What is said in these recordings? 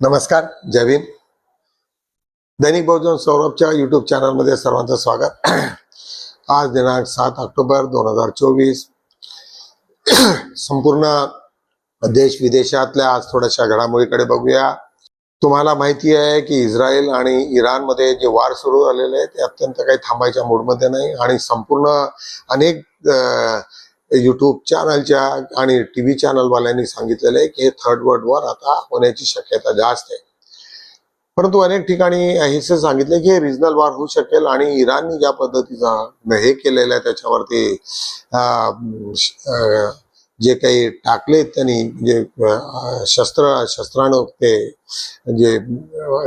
नमस्कार जयवीन दैनिक बहुजन सौरभच्या युट्यूब चॅनलमध्ये सर्वांचं स्वागत. आज दिनांक सात ऑक्टोबर दोन हजार चोवीस. संपूर्ण देश विदेशातल्या आज थोड्याशा घडामोडीकडे बघूया. तुम्हाला माहिती आहे की इस्रायल आणि इराणमध्ये जे वार सुरू झालेले आहेत ते अत्यंत काही थांबायच्या मूडमध्ये नाही आणि संपूर्ण अनेक युट्यूब चॅनलच्या आणि टी व्ही चॅनलवाल्यांनी सांगितलेलं आहे की हे थर्ड वर्ल्ड वॉर आता होण्याची शक्यता जास्त आहे. परंतु अनेक ठिकाणी हेच सांगितले की हे रिजनल वॉर होऊ शकेल आणि इराणनी ज्या पद्धतीचा हे केलेलं आहे त्याच्यावरती जे काही टाकले त्यांनी जे शस्त्र शस्त्राणू ते जे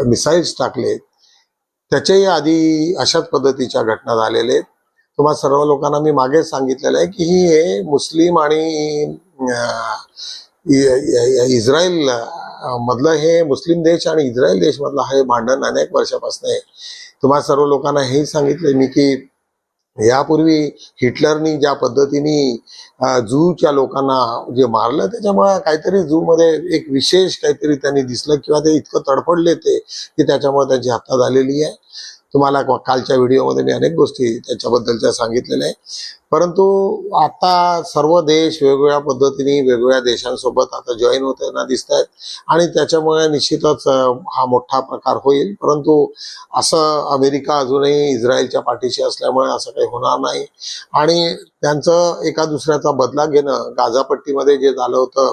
मिसाईल्स टाकले त्याच्याही आधी अशाच पद्धतीच्या घटना झालेल्या आहेत. तुम्हा सर्व लोकांना मी मागेच सांगितलेलं आहे की ही हे मुस्लिम आणि इस्रायल मधलं हे मुस्लिम देश आणि इस्रायल देश मधलं हे भांडण अनेक वर्षापासून आहे. तुम्हा सर्व लोकांना हेही सांगितलं मी की यापूर्वी हिटलरनी ज्या पद्धतीने जूच्या लोकांना जे मारलं त्याच्यामुळे काहीतरी जूमध्ये एक विशेष काहीतरी त्यांनी दिसलं किंवा ते इतकं तडफडले ते की त्याच्यामुळे त्यांची हत्या झालेली आहे. तुम्हाला कालच्या व्हिडिओमध्ये मी अनेक गोष्टी त्याच्याबद्दलच्या सांगितलेल्या आहे परंतु आता सर्व देश वेगवेगळ्या पद्धतीने वेगवेगळ्या देशांसोबत आता जॉईन होताना दिसत आहेत आणि त्याच्यामुळे निश्चितच हा मोठा प्रकार होईल. परंतु असं अमेरिका अजूनही इस्रायलच्या पाठीशी असल्यामुळे असं काही होणार नाही. आणि त्यांचं एका दुसऱ्याचा बदला घेणं गाझापट्टीमध्ये जे झालं होतं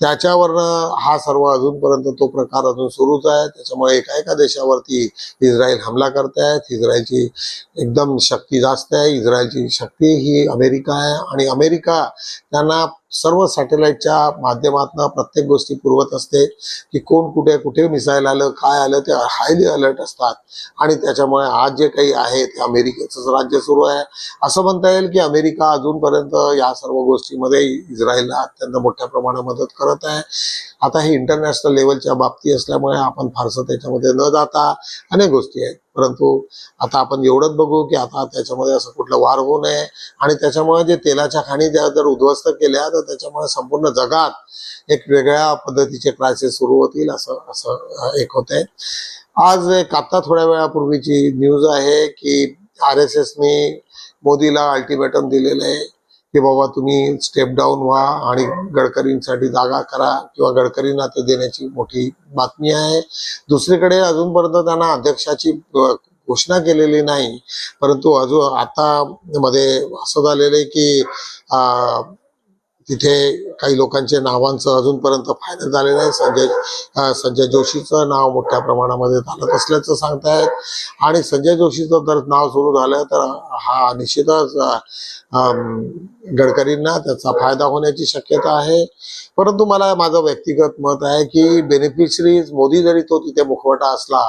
त्याच्यावरनं हा सर्व अजूनपर्यंत तो प्रकार अजून सुरूच आहे. त्याच्यामुळे एका एका देशावरती इस्रायल हमला करतायत. इस्रायलची एकदम शक्ती जास्त आहे. इस्रायलची शक्ती ही अमेरिका आहे. आणि अमेरिका त्यांना सर्व सॅटेलाइटच्या माध्यमातून प्रत्येक गोष्टी पुरवत असते की कोण कुठे कुठे मिसाईल आलं काय आलं ते हायली अलर्ट असतात. आणि त्याच्यामुळे आज जे काही आहे ते अमेरिकेचंच राज्य सुरू आहे. असं म्हणता येईल की अमेरिका अजूनपर्यंत या सर्व गोष्टीमध्ये इस्रायलला अत्यंत मोठ्या प्रमाणात मदत करत आहे. आता हे इंटरनॅशनल लेवलच्या बाबती असल्यामुळे आपण फारसं त्याच्यामध्ये न जाता अनेक गोष्टी आहेत. परंतु आता आपण एवढंच बघू की आता त्याच्यामध्ये असं कुठलं वार होऊ नये आणि त्याच्यामुळे जे तेलाच्या खाणी ज्या जर उद्ध्वस्त केल्या तर त्याच्यामुळे संपूर्ण जगात एक वेगळ्या पद्धतीचे क्रायसिस सुरू होतील असं असं एक होत आहे आज एक आता थोड्या वेळापूर्वीची न्यूज आहे की आर एस एसने मोदीला अल्टिमेटम दिलेलं आहे. की बाबा तुम्ही स्टेप डाऊन व्हा आणि गडकरींसाठी जागा करा किंवा गडकरींना ते देण्याची मोठी बातमी आहे. दुसरीकडे अजूनपर्यंत त्यांना अध्यक्षाची घोषणा केलेली नाही. परंतु अजून आता मध्ये असं झालेलं आहे की तिथे काही लोकांच्या नावांचं अजूनपर्यंत फायनल झालेलं आहे. संजय संजय जोशीचं नाव मोठ्या प्रमाणामध्ये चालत असल्याचं सांगतायत. आणि संजय जोशीचं जर नाव सुरू झालं तर हा निश्चितच गडकरींना त्याचा फायदा होण्याची शक्यता आहे. परंतु मला माझं व्यक्तिगत मत आहे की बेनिफिशरीज मोदी जरी तो तिथे मुखवटा असला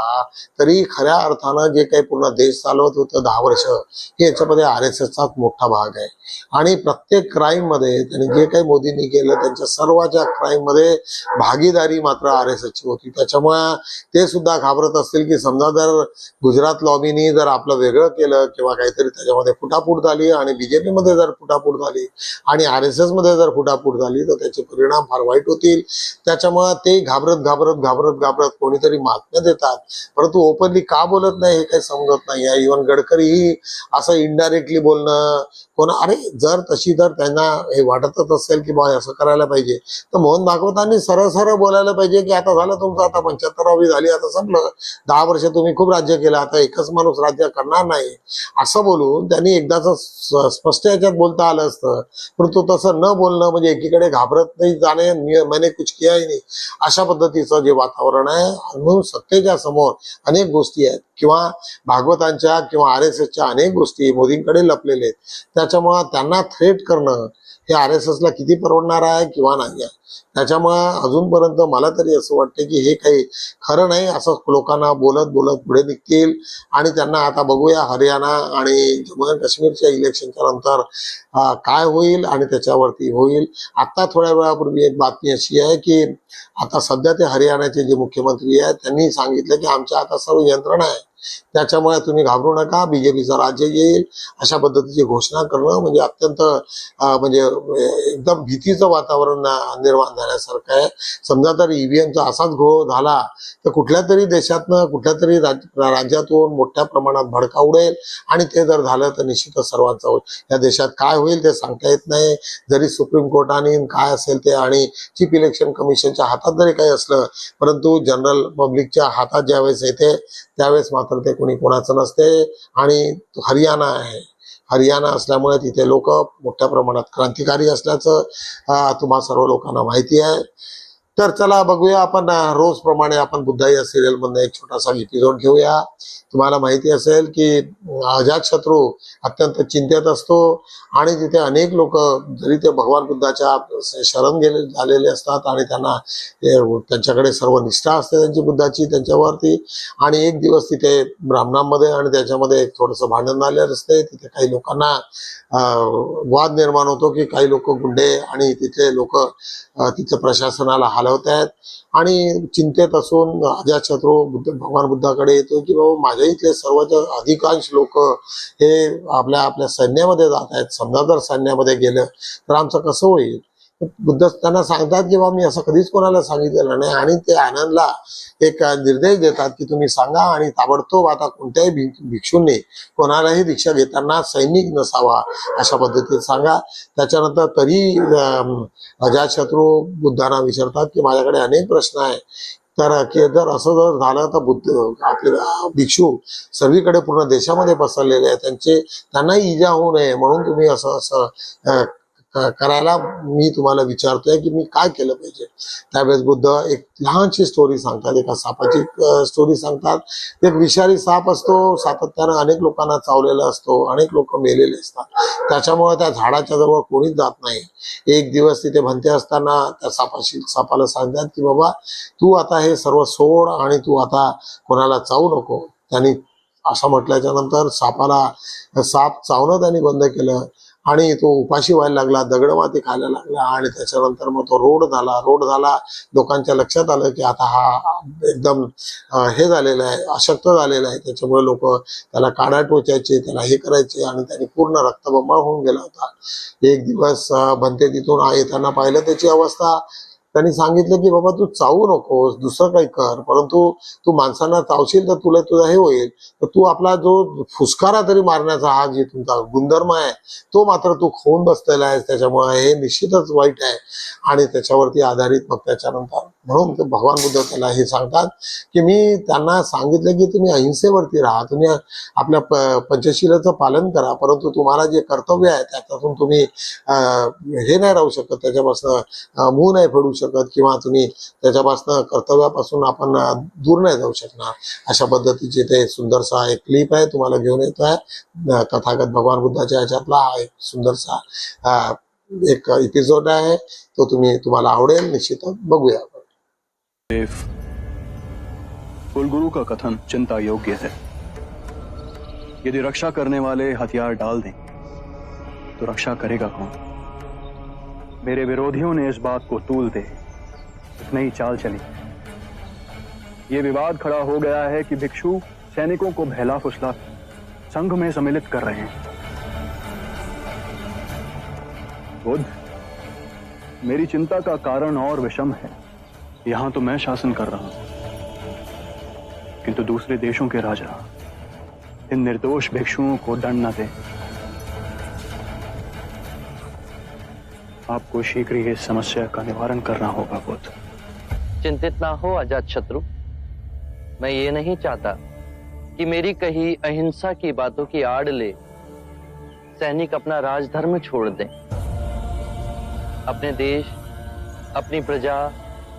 तरी खऱ्या अर्थानं जे काही पूर्ण देश चालवत होतं दहा वर्ष हे याच्यामध्ये आर एस एसचाच मोठा भाग आहे. आणि प्रत्येक क्राईममध्ये त्यांनी जे काही मोदींनी केलं त्यांच्या सर्वाच्या क्राईममध्ये भागीदारी मात्र आर एस एसची होती. त्याच्यामुळे ते सुद्धा घाबरत असतील की समजा जर गुजरात लॉबीनी जर आपलं वेगळं केलं किंवा काहीतरी त्याच्यामध्ये फुटाफूट झाली आणि बीजेपी मध्ये जर फुटाफूट झाली. आणि आर एस एसमध्ये जर फुटाफूट झाली तर त्याचे परिणाम फार वाईट होतील. त्याच्यामुळे ते घाबरत घाबरत घाबरत घाबरत कोणीतरी महात्म्या देतात. परंतु ओपनली का बोलत नाही हे काही समजत नाही आहे. इव्हन गडकरी ही असं इनडायरेक्टली बोलणं कोण अरे जर तशी जर त्यांना हे वाटतच असेल की बा असं करायला पाहिजे तर मोहन भागवतांनी सरळ सरळ बोलायला पाहिजे की आता झालं तुमचं आता पंच्याहत्तरावी झाली आता संपलं. दहा वर्ष तुम्ही खूप राज्य केलं आता एकच माणूस राज्य करणार नाही. असं बोलून त्यांनी एकदाच स्पष्ट याच्यात बोलता आलं. असतं. परंतु तसं न बोलणं म्हणजे एकीकडे घाबरत नाही जाणे मैने मैंने कुछ किया ही नाही. अशा पद्धतीचं जे वातावरण आहे म्हणून सत्तेच्या समोर अनेक गोष्टी आहेत. किंवा भागवतांच्या किंवा आर एस एसच्या अनेक गोष्टी मोदींकडे लपलेल्या आहेत. त्याच्यामुळे त्यांना थ्रेट करणं हे आर एस एसला किती परवडणार आहे किंवा नाही आहे? त्याच्यामुळं अजूनपर्यंत मला तरी असं वाटतं की हे काही खरं नाही. असं लोकांना बोलत बोलत पुढे निघतील. आणि त्यांना आता बघूया हरियाणा आणि जम्मू आणि काश्मीरच्या इलेक्शनच्या नंतर काय होईल आणि त्याच्यावरती होईल. आता थोड्या वेळापूर्वी एक बातमी अशी आहे की आता सध्या ते हरियाणाचे जे मुख्यमंत्री आहेत त्यांनी सांगितलं की आमच्या आता सर्व यंत्रणा आहे त्याच्यामुळे तुम्ही घाबरू नका. बीजेपीचं राज्य येईल. अशा पद्धतीची घोषणा करणं म्हणजे अत्यंत म्हणजे एकदम भीतीचं वातावरण निर्माण झाल्यासारखं आहे. समजा तर ईव्हीएमचा असाच घोळ झाला तर कुठल्या तरी देशातनं कुठल्या तरी राज्यातून मोठ्या प्रमाणात भडका उडेल आणि ते जर झालं तर निश्चितच सर्वांचा होईल. या देशात काय होईल ते सांगता येत नाही. जरी सुप्रीम कोर्टाने काय असेल ते आणि चीफ इलेक्शन कमिशनच्या हातात जरी काही असलं परंतु जनरल पब्लिकच्या हातात ज्यावेळेस येते त्यावेळेस मात्र ते कोणी कोणाचं नसते आणि हरियाणा आहे. हरियाणा असल्यामुळे तिथे लोक मोठ्या प्रमाणात क्रांतिकारी असल्याचं तुम्हाला तुम्हा सर्व लोकांना माहिती आहे. तर चला बघूया आपण रोज प्रमाणे आपण बुद्धा या सिरियल मधनं एक छोटासा एपिसोड घेऊया. तुम्हाला माहिती असेल की अजातशत्रू अत्यंत चिंतेत असतो आणि तिथे अनेक लोक जरी ते भगवान बुद्धाच्या शरण गेले झालेले असतात आणि त्यांना त्यांच्याकडे सर्व निष्ठा असते त्यांची बुद्धाची त्यांच्यावरती. आणि एक दिवस तिथे ब्राह्मणांमध्ये आणि त्याच्यामध्ये एक थोडंसं भांडण झालेलं असते. तिथे काही लोकांना वाद निर्माण होतो की काही लोक गुंडे आणि तिथले लोक तिथे प्रशासनाला हलवत आहेत आणि चिंतेत असून अजातशत्रू बुद्ध भगवान बुद्धाकडे येतो की बाबा माझ्या इथले सर्व अधिकांश लोक हे आपल्या आपल्या सैन्यामध्ये जात आहेत समजा जर सैन्यामध्ये गेलं तर आमचं कसं होईल? त्यांना सांगतात की बाबा मी असं कधीच कोणाला सांगितलेलं नाही. आणि ते आनंदला एक निर्देश देतात की तुम्ही सांगा आणि ताबडतोब आता कोणत्याही भिक्षूंनी कोणालाही दीक्षा घेताना सैनिक नसावा अशा पद्धतीत सांगा. त्याच्यानंतर तरी अजातशत्रू बुद्धांना विचारतात की माझ्याकडे अनेक प्रश्न आहे तर की जर असं जर झालं तर बुद्ध आपले भिक्षू सर्वीकडे पूर्ण देशामध्ये पसरलेले आहेत. त्यांचे त्यांनाही इजा होऊ नये. म्हणून तुम्ही असं असं करायला मी तुम्हाला विचारतोय की मी काय केलं पाहिजे? त्यावेळेस बुद्ध एक लहानशी स्टोरी सांगतात एका सापाची स्टोरी सांगतात. एक विषारी साप असतो सातत्यानं अनेक लोकांना चावलेला असतो अनेक लोक मेलेले असतात. त्याच्यामुळे त्या झाडाच्या जवळ कोणीच जात नाही. एक दिवस तिथे भंते असताना त्या सापाशी सापाला सांगतात की बाबा तू आता हे सर्व सोड आणि तू आता कोणाला चावू नको. त्यांनी असं म्हटल्याच्या नंतर सापाला साप चावणं त्यांनी बंद केलं. आणि तो उपाशी व्हायला लागला दगड माती खायला लागला आणि त्याच्यानंतर मग तो रोड झाला. रोड झाला लोकांच्या लक्षात आलं की आता हा एकदम हे झालेलं आहे अशक्त झालेला आहे. त्याच्यामुळे लोक त्याला काडा टोचायचे त्याला हे करायचे आणि त्याने पूर्ण रक्तबंबाळ होऊन गेला होता. एक दिवस बनते भंते तिथून येताना पाहिलं त्याची अवस्था. त्यांनी सांगितलं की बाबा तू चावू नकोस दुसरं काही कर परंतु तू माणसांना चावशील तर तुला तुझा हे होईल. तर तू आपला जो फुसकारा तरी मारण्याचा हा जे तुमचा गुणधर्म आहे तो मात्र तू खोवून बसलेला आहेस. त्याच्यामुळे हे निश्चितच वाईट आहे आणि त्याच्यावरती आधारित मग त्याच्यानंतर. म्हणून ते भगवान बुद्ध त्याला हे सांगतात की मी त्यांना सांगितलं की तुम्ही अहिंसेवरती राहा. तुम्ही आपल्या प- पंचशीलाचं पालन करा परंतु तुम्हाला जे कर्तव्य आहे त्यापासून तुम्ही हे नाही राहू शकत. त्याच्यापासून मूळ नाही फेडू शकत. शकत किंवा तुम्ही त्याच्यापासून कर्तव्यापासून आपण दूर नाही जाऊ शकणार. अशा पद्धतीचे ते सुंदरसा एक क्लिप आहे तुम्हाला घेऊन येतो आहे. तथागत भगवान बुद्धाच्या ह्याच्यातला हा एक सुंदरसा एक एपिसोड आहे. तो तुम्ही तुम्हाला आवडेल. निश्चित बघूया आपण. कुलगुरु का कथन चिंता योग्य है। यदि रक्षा करने वाले हथियार डाल दें तो रक्षा करेगा कौन? मेरे विरोधियों ने इस बात को तूल दे। नई चाल चली। ये विवाद खड़ा हो गया है कि भिक्षु सैनिकों को बहला फुसला संघ में सम्मिलित कर रहे हैं। बुद्ध, मेरी चिंता का कारण और विषम है। यहाँ तो मैं शासन कर रहा हूँ। किंतु दूसरे देशों के राजा, इन निर्दोष भिक्षुओं को दंड न दें। आपको शीघ्र ही इस समस्या का निवारण करना होगा, बुद्ध। चिंतित ना हो, अजात शत्रु। मैं ये नहीं चाहता कि मेरी कही अहिंसा की बातों की आड़ ले। सैनिक अपना राजधर्म छोड़ दें। अपने देश, अपनी प्रजा,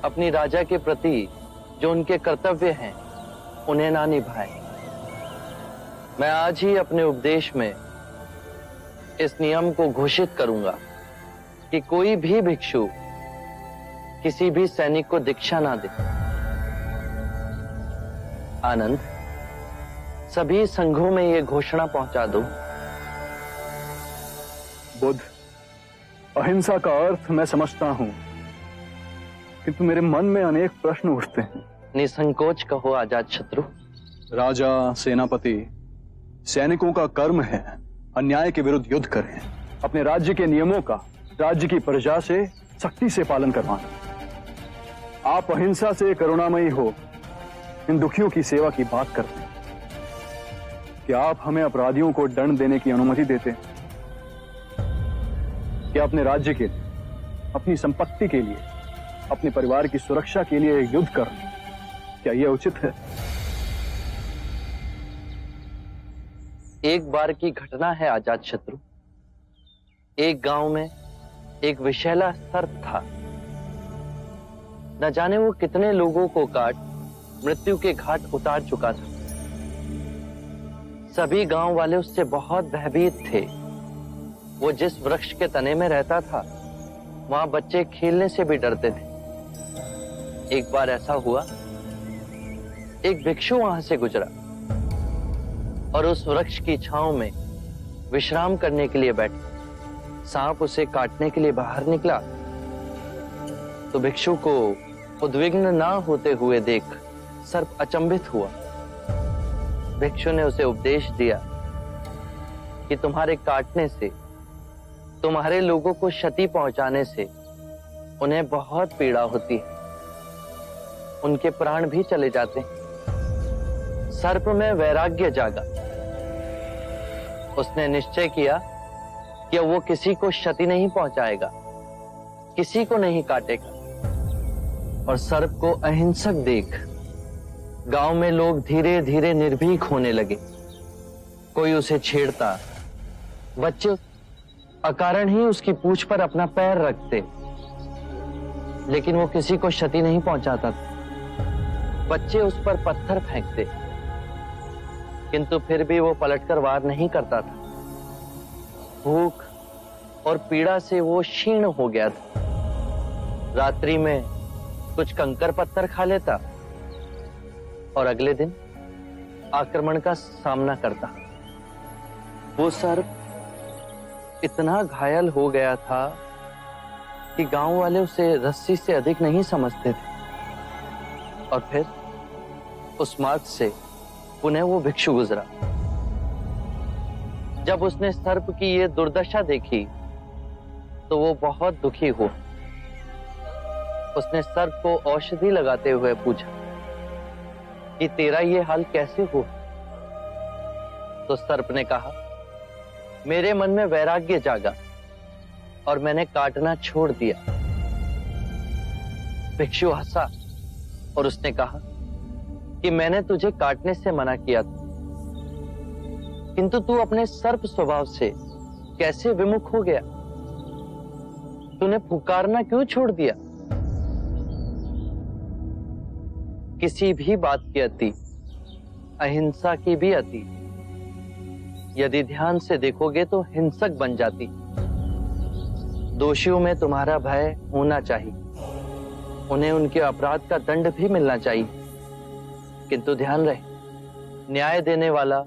अपनी राजा के प्रति जो उनके कर्तव्य हैं, उन्हें ना निभाएँ। मैं आज ही अपने उपदेश में इस नियम को घोषित करूँगा कि कोई भी भिक्षु किसी भी सैनिक को दीक्षा ना दे। आनंद सभी संघों में ये घोषणा पहुँचा दो। बुद्ध अहिंसा का अर्थ मैं समझता हूँ किंतु मेरे मन में अनेक प्रश्न उठते हैं। निसंकोच कहो आज़ाद शत्रु। राजा सेनापति सैनिकों का कर्म है अन्याय के विरुद्ध युद्ध करें। अपने राज्य के नियमों का राज्य की प्रजा से सख्ती से पालन करवाना। आप अहिंसा से करुणामयी हो, इन दुखियों की सेवा की बात करते हैं। क्या आप हमें अपराधियों को दंड देने की अनुमति देते हैं? क्या अपने राज्य के लिए, अपनी संपत्ति के लिए, अपने परिवार की सुरक्षा के लिए युद्ध कर क्या यह उचित है? एक बार की घटना है आज़ाद शत्रु। एक गाँव में एक विशैला सर्प था। न जाने वो कितने लोगों को काट, मृत्यु के घाट उतार चुका था। सभी गाँव वाले उससे बहुत भयभीत थे। वो जिस वृक्ष के तने में रहता था, वहाँ बच्चे खेलने से भी डरते थे। एक बार ऐसा हुआ, एक भिक्षु वहाँ से गुजरा और उस वृक्ष की छांव में विश्राम करने के लिए बैठा। सांप उसे काटने के लिए बाहर निकला। तो भिक्षु को उद्विग्न ना होते हुए देख सर्प अचंभित हुआ। भिक्षु ने उसे उपदेश दिया कि तुम्हारे काटने से, तुम्हारे लोगों को क्षति पहुँचाने से उन्हें बहुत पीड़ा होती है। उनके प्राण भी चले जाते हैं। सर्प में वैराग्य जागा। उसने निश्चय किया कि वो किसी को क्षति नहीं पहुंचाएगा, किसी को नहीं काटेगा। और सर्प को अहिंसक देख, गाँव में लोग धीरे धीरे निर्भीक होने लगे। कोई उसे छेड़ता, बच्चे अकारण ही उसकी पूछ पर अपना पैर रखते। लेकिन वो किसी को क्षति नहीं पहुंचाता। था बच्चे उस पर पत्थर फेंकते, किंतु फिर भी वो पलटकर वार नहीं करता था। भूख और पीड़ा से वो क्षीण हो गया था। रात्रि में कुछ कंकर पत्थर खा लेता और अगले दिन आक्रमण का सामना करता। वो सर्प इतना घायल हो गया था कि गाँव वाले उसे रस्सी से अधिक नहीं समझते थे। और फिर उस मार्ग से पुनः वो भिक्षु गुजरा। जब उसने सर्प की ये दुर्दशा देखी तो वो बहुत दुखी हुआ। उसने सर्प को औषधि लगाते हुए पूछा, कि तेरा ये हाल कैसे हुआ? तो सर्प ने कहा, मेरे मन में वैराग्य जागा और मैंने काटना छोड़ दिया। भिक्षु हंसा और उसने कहा, कि मैंने तुझे काटने से मना किया था। किंतु तू अपने सर्प स्वभाव से कैसे विमुख हो गया? तूने पुकारना क्यों छोड़ दिया? किसी भी बात की अति, अहिंसा की भी अति। यदि ध्यान से देखोगे तो हिंसक बन जाती। दोषियों में तुम्हारा भय होना चाहिए। उन्हें उनके अपराध का दंड भी मिलना चाहिए। किंतु ध्यान रहे, न्याय देने वाला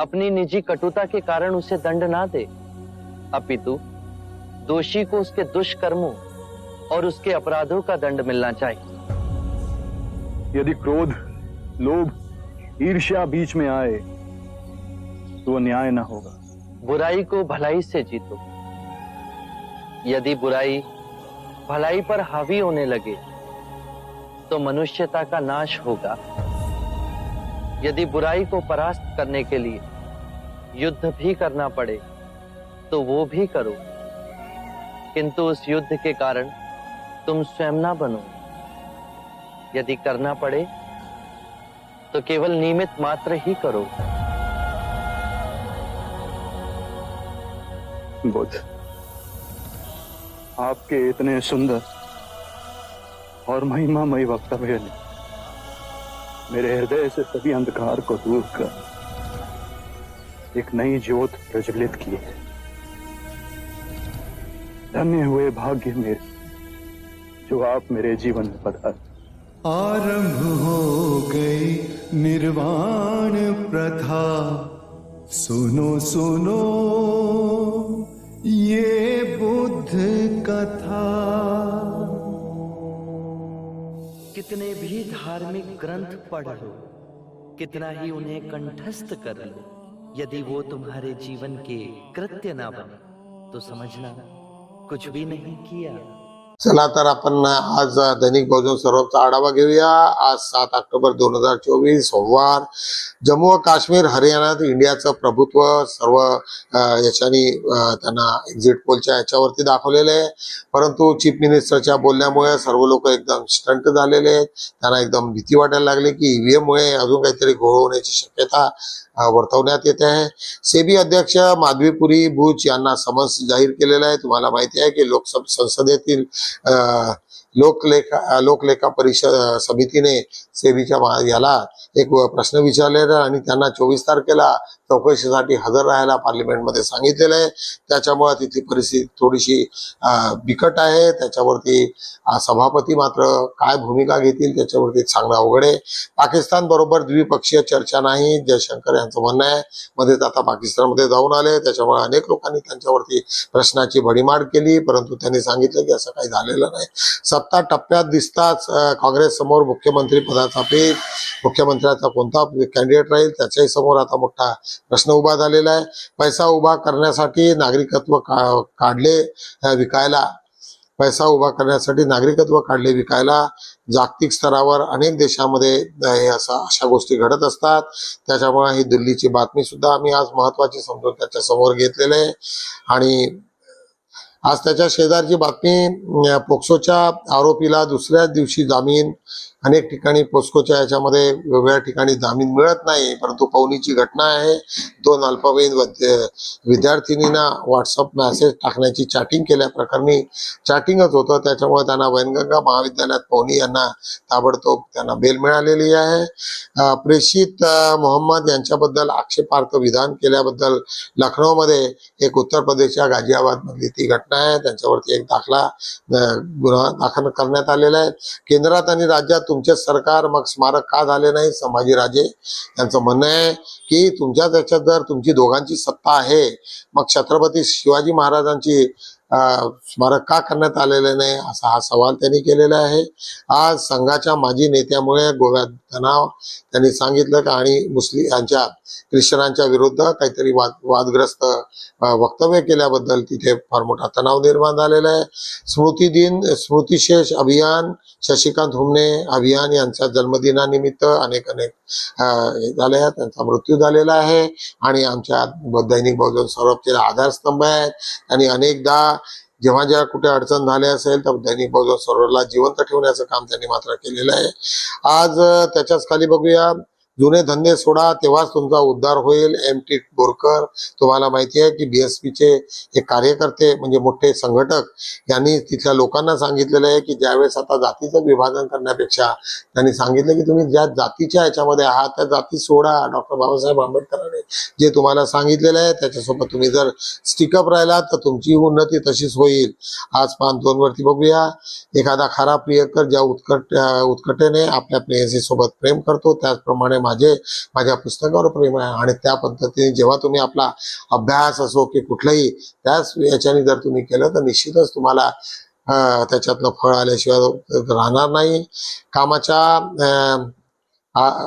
अपनी निजी कटुता के कारण उसे दंड ना दे। अपितु, दोषी को उसके दुष्कर्मों और उसके अपराधों का दंड मिलना चाहिए। यदि क्रोध, लोभ, ईर्ष्या बीच में आए तो न्याय न होगा। बुराई को भलाई से जीतो। यदि बुराई भलाई पर हावी होने लगे तो मनुष्यता का नाश होगा। यदि बुराई को परास्त करने के लिए युद्ध भी करना पड़े तो वो भी करो। किंतु उस युद्ध के कारण तुम स्वयं ना बनो। यदि करना पड़े तो केवल नियमित मात्र ही करो। बुद्ध, आपके इतने सुंदर और महिमामय वक्तव्य ने मेरे हृदय से सभी अंधकार को दूर कर एक नई ज्योत प्रज्वलित की है। धन्य हुए भाग्य मेरे, जो आप मेरे जीवन में पधारे आरंभ हो गई निर्वाण प्रथा। सुनो सुनो, ये बुद्ध कथा। कितने भी धार्मिक ग्रंथ पढ़ लो, कितना ही उन्हें कंठस्थ कर लो, यदि वो तुम्हारे जीवन के कृत्य ना बने तो समझना कुछ भी नहीं किया। चला तर आपण आज दैनिक बहुजन सर्वचा आढावा घेऊया. आज सात ऑक्टोबर दोन हजार चोवीस सोमवार. जम्मू व काश्मीर हरियाणात इंडियाचं प्रभुत्व सर्व याच्यानी त्यांना एक्झिट पोलच्या याच्यावरती दाखवलेले आहे. परंतु चीफ मिनिस्टरच्या बोलण्यामुळे सर्व लोक एकदम स्टंट झालेले आहेत. त्यांना एकदम भीती वाटायला लागली की ईव्हीएममुळे अजून काहीतरी घोळ होण्याची शक्यता वर्तवण्यात येते आहे. सेबी अध्यक्ष माधवीपुरी भुज यांना समन्स जाहीर केलेला आहे. तुम्हाला माहिती आहे की लोकसभा संसदेतील लोकलेखा लोकलेखा परिषद समितीने सेबीच्या याला एक प्रश्न विचारलेला आणि त्यांना चोवीस तारखेला चौकशीसाठी हजर राहायला पार्लिमेंटमध्ये सांगितलेलं आहे. त्याच्यामुळे तिथली परिस्थिती थोडीशी बिकट आहे. त्याच्यावरती सभापती मात्र काय भूमिका घेतील त्याच्यावरती सांगणं अवघड आहे. पाकिस्तान बरोबर द्विपक्षीय चर्चा नाही जयशंकर यांचं म्हणणं आहे. मध्येच आता पाकिस्तानमध्ये जाऊन आले. त्याच्यामुळे अनेक लोकांनी त्यांच्यावरती प्रश्नाची भडीमार केली परंतु त्यांनी सांगितलं की असं काही झालेलं नाही. सत्ता टप्प्यात दिसताच काँग्रेस समोर मुख्यमंत्री पदाचा पेच मुख्यमंत्र्याचा कोणता कॅन्डिडेट राहील त्याच्याही समोर आता मोठा प्रश्न उभा झालेला आहे. पैसा उभा करण्यासाठी नागरिकत्व का- काढले विकायला. पैसा उभा करण्यासाठी नागरिकत्व काढले विकायला जागतिक स्तरावर अनेक देशामध्ये असा हे असं अशा गोष्टी घडत असतात. त्याच्यामुळे ही दिल्लीची बातमी सुद्धा आम्ही आज महत्वाची समजून त्याच्यासमोर घेतलेले आहे. आणि आज त्याच्या शेजारची बातमी पोक्सोच्या आरोपीला दुसऱ्याच दिवशी जामीन अनेक ठिकाणी पोस्कोच्या याच्यामध्ये वेगवेगळ्या ठिकाणी जामीन मिळत नाही परंतु पवनीची घटना आहे. दोन अल्पवयीन विद्यार्थिनींना व्हॉट्सअप मेसेज टाकण्याची चॅटिंग केल्याप्रकरणी चॅटिंगच होतं. त्याच्यामुळे त्यांना वैनगंगा महाविद्यालयात पवनी यांना ताबडतोब त्यांना बेल मिळालेली आहे. प्रेषित मोहम्मद यांच्याबद्दल आक्षेपार्थ विधान केल्याबद्दल लखनौमध्ये एक उत्तर प्रदेशच्या गाझियाबाद मधली ती घटना आहे. त्यांच्यावरती एक दाखला गुन्हा दाखल करण्यात आलेला आहे. केंद्रात आणि राज्यात तुमचे सरकार मग स्मारक का झाले नाही? संभाजीराजे यांचं म्हणणं आहे की तुमच्या त्याच्यात जर तुमची दोघांची सत्ता आहे मग छत्रपती शिवाजी महाराजांची स्मारक का करण्यात आलेले नाही असा हा सवाल त्यांनी केलेला आहे. आज संघाच्या माजी नेत्यामुळे गोव्यात तणाव त्यांनी सांगितलं का आणि मुस्लिम यांच्या ख्रिश्चनांच्या विरुद्ध काहीतरी वाद वादग्रस्त वक्तव्य केल्याबद्दल तिथे फार मोठा तणाव निर्माण झालेला आहे. स्मृती दिन स्मृतिशेष अभियान शशिकांत हुमने अभियान यांच्या जन्मदिनानिमित्त अनेक अनेक हे झाले आहेत. त्यांचा मृत्यू झालेला आहे. आणि आमच्या दैनिक बहुजन सौरभचे आधारस्तंभ आहेत. त्यांनी अनेकदा जेव्हा जेव्हा कुठे अडचण झाली असेल तर दैनिक बौद्ध सरोवरला जिवंत ठेवण्याचं काम त्यांनी मात्र केलेलं आहे. आज त्याच्याच खाली बघूया. जुने धंदे सोडा तेव्हाच तुमचा उद्धार होईल. एम टी बोरकर तुम्हाला माहिती आहे की बीएसपीचे हे कार्यकर्ते म्हणजे मोठे संघटक यांनी तिथल्या लोकांना सांगितलेलं आहे की ज्यावेळेस आता जातीचं विभाजन करण्यापेक्षा त्यांनी सांगितलं की तुम्ही ज्या जातीच्या याच्यामध्ये आहात त्या जाती सोडा. डॉक्टर बाबासाहेब आंबेडकरांनी जे तुम्हाला सांगितलेलं आहे त्याच्यासोबत तुम्ही जर स्टिकअप राहिलात तर तुमची उन्नती तशीच होईल. आज पान दोन वरती बघूया. एखादा खरा प्रियकर ज्या उत्कट उत्कटेने आपल्या प्रेयसीसोबत प्रेम करतो त्याचप्रमाणे माझे माझ्या पुस्तकावर प्रेम आहे. आणि त्या पद्धतीने जेव्हा तुम्ही आपला अभ्यास असो की कुठलाही त्याच याच्याने जर तुम्ही केलं तर निश्चितच तुम्हाला त्याच्यातलं फळ आल्याशिवाय राहणार नाही. कामाच्या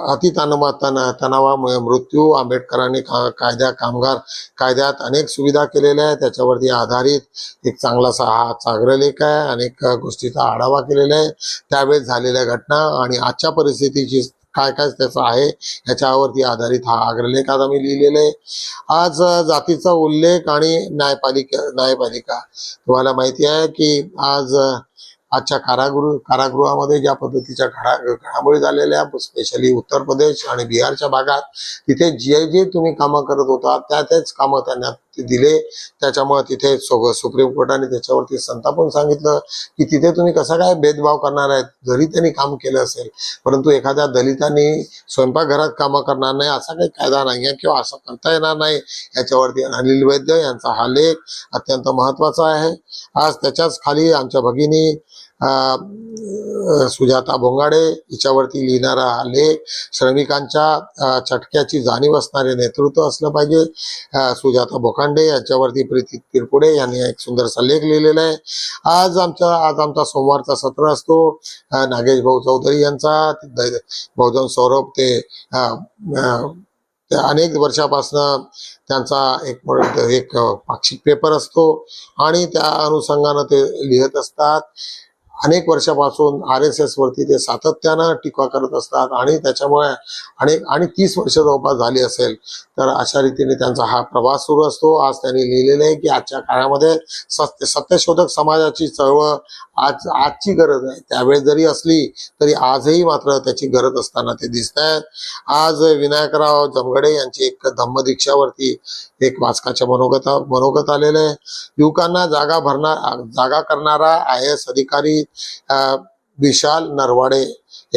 अति तणावा तणावामुळे मृत्यू आंबेडकरांनी का- कायद्या कामगार कायद्यात अनेक सुविधा केलेल्या आहेत. त्याच्यावरती आधारित एक चांगलासा हा चाग्रलेख आहे. अनेक गोष्टीचा आढावा केलेला आहे. त्यावेळेस झालेल्या घटना आणि आजच्या परिस्थितीची काय काय त्याचं आहे याच्यावरती आधारित हा अग्रलेख आज आम्ही लिहिलेला आहे. आज जातीचा उल्लेख आणि न्यायपालिका न्यायपालिका. तुम्हाला माहिती आहे की आज आजच्या कारागृह कारागृहामध्ये ज्या पद्धतीच्या घडा घडामोडी झालेल्या स्पेशली उत्तर प्रदेश आणि बिहारच्या भागात तिथे जे जे तुम्ही कामं करत होता त्या त्याच कामं त्यांना ते दिले. त्याच्यामुळे तिथे सुप्रीम कोर्टाने त्याच्यावरती संतापून सांगितलं की तिथे तुम्ही कसा काय भेदभाव करणार आहेत? जरी त्यांनी काम केलं असेल परंतु एखाद्या दलितांनी स्वयंपाकघरात कामं करणार नाही असा काही कायदा नाही आहे किंवा असं करता येणार नाही. याच्यावरती अनिल वैद्य यांचा हा लेख अत्यंत महत्त्वाचा आहे. आज त्याच्याच खाली आमच्या भगिनी सुजाता बोंगाडे हिच्यावरती लिहिणारा लेख श्रमिकांच्या चटक्याची जाणीव असणारे नेतृत्व असलं पाहिजे. सुजाता बोकांडे यांच्यावरती प्रीती तिरपुडे यांनी एक सुंदरसा लेख लिहिलेला आहे. आज आमचा आज आमचा सोमवारचा सत्र असतो. नागेश भाऊ चौधरी यांचा बहुजन सौरभ ते अनेक वर्षापासनं त्यांचा एक एक पाक्षिक पेपर असतो. आणि त्या अनुषंगानं ते लिहित असतात. अनेक वर्षापासून आर एस एस वरती ते सातत्यानं टीका करत असतात आणि त्याच्यामुळे अनेक आणि तीस वर्ष जवळपास झाली असेल तर अशा रीतीने त्यांचा हा प्रवास सुरू असतो. आज त्यांनी लिहिलेलं आहे की आजच्या काळामध्ये सत्य सत्यशोधक समाजाची चळवळ आज आजची गरज आहे. त्यावेळेस जरी असली तरी आजही मात्र त्याची गरज असताना ते दिसत आहेत आज विनायकराव जमगडे यांची एक धम्मदीक्षावरती एक वाचकाच्या मनोगत मनोगत आलेलं आहे. युवकांना जागा भरणार जागा करणारा आय एस अधिकारी विशाल नरवाडे.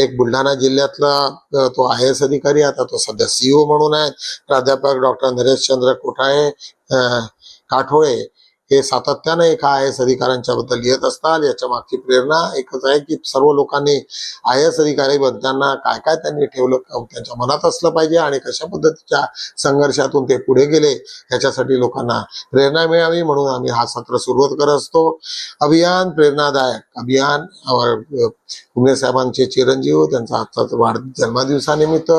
एक बुलढाणा जिल्ह्यातला तो आय एस अधिकारी आता तो सध्या सीईओ म्हणून आहे. प्राध्यापक डॉक्टर नरेश चंद्र कोठाळे काठोळे. हे सातत्याने एका आय एस अधिकाऱ्यांच्या बद्दल लिहित असतात. याच्या मागची प्रेरणा एकच आहे की सर्व लोकांनी आय एस अधिकारी बनताना काय काय त्यांनी ठेवलं त्यांच्या मनात असलं पाहिजे आणि कशा पद्धतीच्या संघर्षातून ते पुढे गेले याच्यासाठी लोकांना प्रेरणा मिळावी म्हणून आम्ही हा सत्र सुरुवात करत असतो. अभियान प्रेरणादायक. अभियान अं, कुंभे साहेबांचे चिरंजीव त्यांचा आजचा वाढ जन्मदिवसानिमित्त.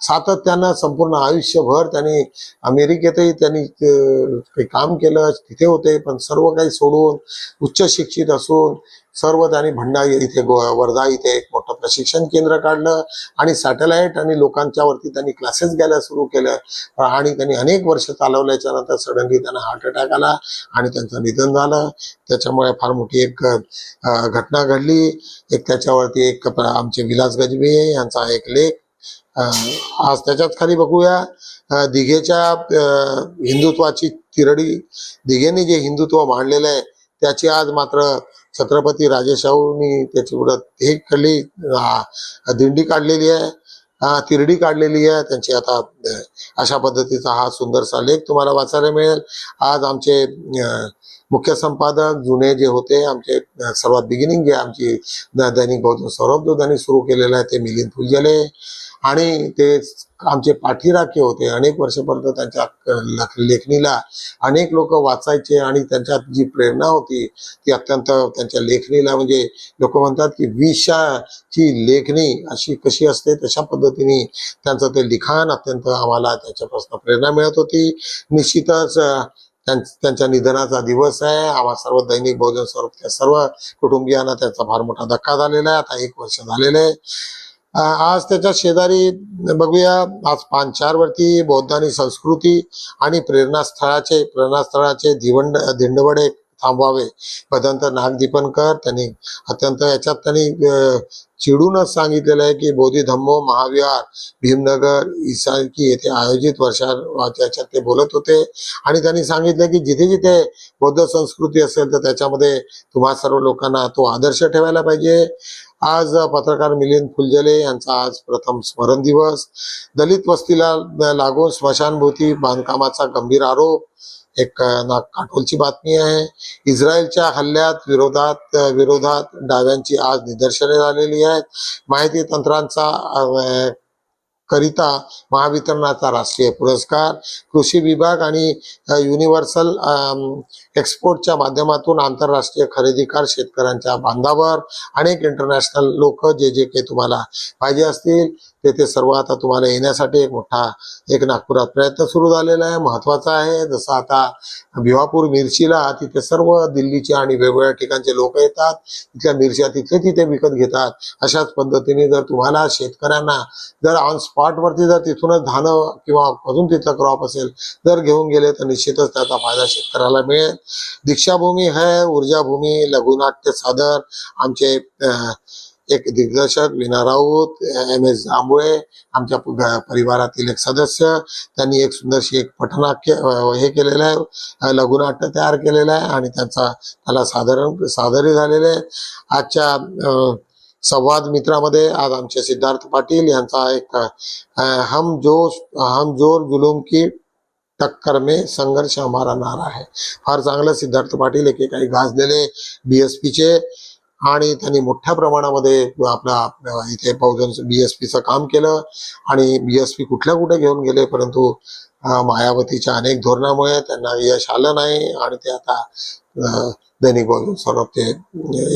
सातत्यानं संपूर्ण आयुष्यभर त्यांनी अमेरिकेतही त्यांनी काही काम केलं तिथे होते. पण सर्व काही सोडून उच्च शिक्षित असून सर्व त्यांनी भंडारी इथे वर्धा इथे एक मोठं प्रशिक्षण केंद्र काढलं आणि सॅटेलाइट आणि लोकांच्या वरती त्यांनी क्लासेस घ्यायला सुरू केलं. आणि त्यांनी अनेक वर्ष चालवल्याच्या नंतर सडनली त्यांना हार्ट अटॅक आला आणि त्यांचं निधन झालं. त्याच्यामुळे फार मोठी एक घटना घडली. एक त्याच्यावरती एक आमचे विलास गजबे यांचा एक लेख आज त्याच्यात खाली बघूया दिघेच्या हिंदुत्वाची तिरडी. दिघेने जे हिंदुत्व मांडलेलं आहे त्याची आज मात्र छत्रपती राजेशाहूंनी त्याची उडत हे खाली दिंडी काढलेली आहे. तिरडी काढलेली आहे. त्यांची आता अशा पद्धतीचा हा सुंदरसा लेख तुम्हाला वाचायला मिळेल. आज आमचे मुख्य संपादक जुने जे होते आमचे सर्वात बिगिनिंग जे आमची द- दैनिक बौद्ध सौरभ दूधांनी सुरू केलेलं आहे ते मिलिंद फुलजले आणि ते आमचे पाठीराखे होते अनेक वर्षपर्यंत त्यांच्या लख- लेखणीला अनेक लोक वाचायचे आणि त्यांच्यात जी प्रेरणा होती ती अत्यंत त्यांच्या लेखणीला म्हणजे लोक म्हणतात की विषाची लेखणी अशी कशी असते तशा पद्धतीने त्यांचं ते लिखाण अत्यंत आम्हाला त्याच्यापासून प्रेरणा मिळत होती. निश्चितच त्यांच्या निधनाचा दिवस आहे. आम्हा सर्व दैनिक बहुजन स्वरूपच्या सर्व कुटुंबियांना त्याचा फार मोठा धक्का झालेला आहे. आता एक वर्ष झालेलं आहे. आज त्याच्या शेजारी बघूया. आज पांचार वरती बौद्ध आणि संस्कृती आणि प्रेरणास्थळाचे प्रेरणास्थळाचे धिवंड धिंडवडे थांबवावे. भदंत नागदीपनकर त्यांनी अत्यंत याच्यात त्यांनी चिडूनच सांगितलेलं आहे की बोधी धम्मो महाविहार भीमनगर इसारकी येथे आयोजित वर्षा याच्यात ते बोलत होते. आणि त्यांनी सांगितलं की जिथे जिथे बौद्ध संस्कृती असेल तर त्याच्यामध्ये तुम्हा सर्व लोकांना तो आदर्श ठेवायला पाहिजे. आज पत्रकार मिलिंद फुलजले यांचा आज प्रथम स्मरण दिवस. दलित वस्तीला लागून स्मशानभूती बांधकामाचा गंभीर आरोप. एक ना काटोलची बातमी आहे. इस्रायलच्या हल्ल्यात विरोधात विरोधात डाव्यांची आज निदर्शने झालेली आहेत. माहिती तंत्रांचा करिता महावितरणाचा राष्ट्रीय पुरस्कार कृषी विभाग आणि युनिव्हर्सल एक्सपोर्टच्या माध्यमातून आंतरराष्ट्रीय खरेदीकार शेतकऱ्यांच्या बांधावर अनेक इंटरनॅशनल लोक जे जे काही तुम्हाला पाहिजे असतील तेथे सर्व आता तुम्हाला येण्यासाठी एक मोठा एक नागपुरात प्रयत्न सुरू झालेला आहे महत्त्वाचा आहे. जसं आता भिवापूर मिरचीला तिथे सर्व दिल्लीचे आणि वेगवेगळ्या ठिकाणचे लोक येतात. तिथल्या मिरच्या तिथे तिथे विकत घेतात. अशाच पद्धतीने जर तुम्हाला शेतकऱ्यांना जर ऑन स्पॉटवरती जर तिथूनच धानं किंवा अजून तिथलं क्रॉप असेल जर घेऊन गेले तर निश्चितच त्याचा फायदा शेतकऱ्याला मिळेल. दीक्षाभूमी है ऊर्जाभूमी लघुनाट्य सादर आमचे एक दिग्दर्शक विना राऊत एम एस जांभुळे आमच्या परिवारातील एक सदस्य. त्यांनी एक सुंदरशी एक पठनाट्य हे केलेलं आहे. लघुनाट्य तयार केलेलं आहे आणि त्यांचा त्याला साधारण सादरी झालेले आहे आजच्या संवाद मित्रामध्ये आज आमचे सिद्धार्थ पाटील यांचा एक हम जोश हम जोर जुलूम की टक्कर में संघर्ष हमारा नारा है. फार चांगलं सिद्धार्थ पाटील एकेकाळी गाजलेले बीएसपीचे आणि त्यांनी मोठ्या प्रमाणामध्ये आपला इथे बहुजन बीएसपीचं काम केलं आणि बीएसपी कुठल्या कुठे घेऊन गेले परंतु मायावतीच्या अनेक धोरणामुळे त्यांना यश आलं नाही आणि ते आता दैनिक बहुजन सौरभ ते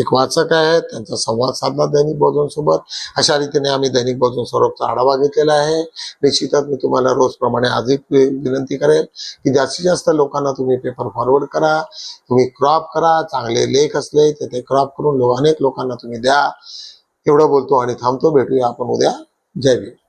एक वाचक आहेत त्यांचा संवाद साधला दैनिक बहुजन सोबत. अशा रीतीने आम्ही दैनिक बहुजन सौरभचा आढावा घेतलेला आहे. निश्चितच मी तुम्हाला रोजप्रमाणे आजही विनंती करेल की जास्तीत जास्त लोकांना तुम्ही पेपर फॉरवर्ड करा तुम्ही क्रॉप करा चांगले लेख असले तर ते क्रॉप करून लो- अनेक लोकांना तुम्ही द्या. एवढं बोलतो आणि थांबतो. भेटूया आपण उद्या. जय भीम.